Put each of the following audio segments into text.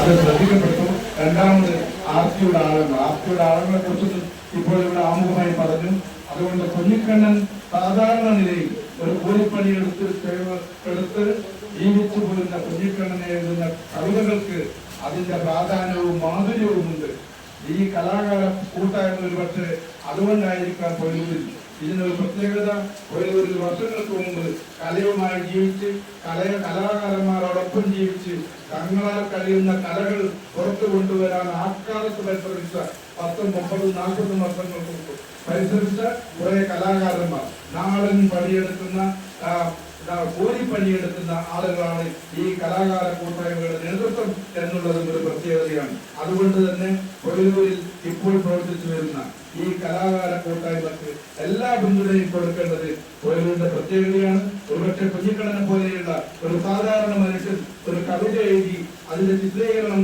അത് ശ്രദ്ധിക്കപ്പെട്ടു രണ്ടാമത് ആർത്തിയുടെ ആളുകൾ. ആർത്തിയുടെ ആളുകളെ കുറിച്ച് ഇപ്പോൾ ഇവിടെ ആമുഖമായി പറഞ്ഞു. അതുകൊണ്ട് കുഞ്ഞിക്കണ്ണൻ സാധാരണ നിലയിൽ ഒരു കൂലിപ്പണി എടുത്ത് എടുത്ത് ജീവിച്ചു പോരുന്ന കുഞ്ഞിക്കണ്ണനെ എഴുതുന്ന കവിതകൾക്ക് അതിന്റെ പ്രാധാന്യവും മാധുര്യവുമുണ്ട്. ഈ കലാകാര കൂട്ടായ്മ ഒരു പക്ഷേ അതുകൊണ്ടായിരിക്കാം പൊല്ലൂരിൽ ഇതിനൊരു പ്രത്യേകത ഒരു ഒരു വർഷങ്ങൾക്ക് മുമ്പ് കലയുമായി ജീവിച്ച് കലയ കലാകാരന്മാരോടൊപ്പം ജീവിച്ച് തങ്ങളാൽ കഴിയുന്ന കലകൾ പുറത്തു കൊണ്ടുവരാൻ ആക്കാലത്ത് പരിശ്രമിച്ച പത്തും മുപ്പതും നാൽപ്പതും വർഷങ്ങൾക്ക് മുമ്പ് പരിശ്രമിച്ച കുറെ കലാകാരന്മാർ നാടൻ പണിയെടുക്കുന്ന കൂലിപ്പണിയെടുക്കുന്ന ആളുകളാണ് ഈ കലാകാര കൂട്ടായ്മയുടെ നേതൃത്വം എന്നുള്ളതും ഒരു പ്രത്യേകതയാണ്. അതുകൊണ്ട് തന്നെ കൊയിലൂരിൽ ഇപ്പോൾ പ്രവർത്തിച്ചു വരുന്ന ഈ കലാകാര കൂട്ടായ്മക്ക് എല്ലാ പിന്തുണയും കൊടുക്കേണ്ടത് കൊയിലൂരിന്റെ പ്രത്യേകതയാണ്. ഒരുപക്ഷെ കുഞ്ഞിക്കണ്ണനെ പോലെയുള്ള ഒരു സാധാരണ മനുഷ്യൻ ഒരു കവിത എഴുതി അതിന്റെ ചിത്രീകരണം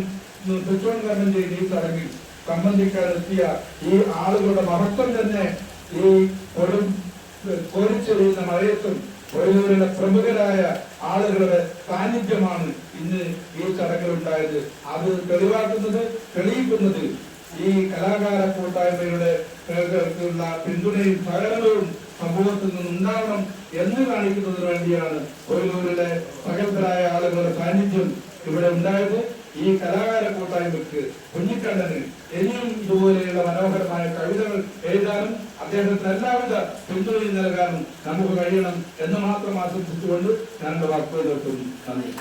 പുഷ്പോദ്ഘാടനം ചെയ്ത് ഈ ചടങ്ങിൽ സംബന്ധിക്കാനെത്തിയ ഈ ആളുകളുടെ മഹത്വം തന്നെ ഈ കൊടും കോരിച്ചെറിയുന്ന മഴയത്തും കൊല്ലൂരിലെ പ്രമുഖരായ ആളുകളുടെ സാന്നിധ്യമാണ് ഇന്ന് ഈ ചടങ്ങിൽ ഉണ്ടായത് അത് തെളിവാക്കുന്നത് തെളിയിക്കുന്നത് ഈ കലാകാര കൂട്ടായ്മയുടെ പിന്തുണയും സഹകരണവും സമൂഹത്തിൽ നിന്ന് ഉണ്ടാവണം എന്ന് കാണിക്കുന്നതിന് വേണ്ടിയാണ് ഒരു ഊരിലെ പ്രഗത്ഭരായ ആളുകളുടെ സാന്നിധ്യം ഇവിടെ ഉണ്ടായത്. ഈ കലാകാര കൂട്ടായ്മക്ക് കുഞ്ഞിക്കണ്ണന് ഇനിയും ഇതുപോലെയുള്ള മനോഹരമായ കവിതകൾ എഴുതാനും അദ്ദേഹത്തിന് എല്ലാവിധ പിന്തുണയും നൽകാനും നമുക്ക് കഴിയണം എന്ന് മാത്രം ആശംസിച്ചുകൊണ്ട് ഞാൻ എന്റെ വാക്കുകൾ നന്ദി.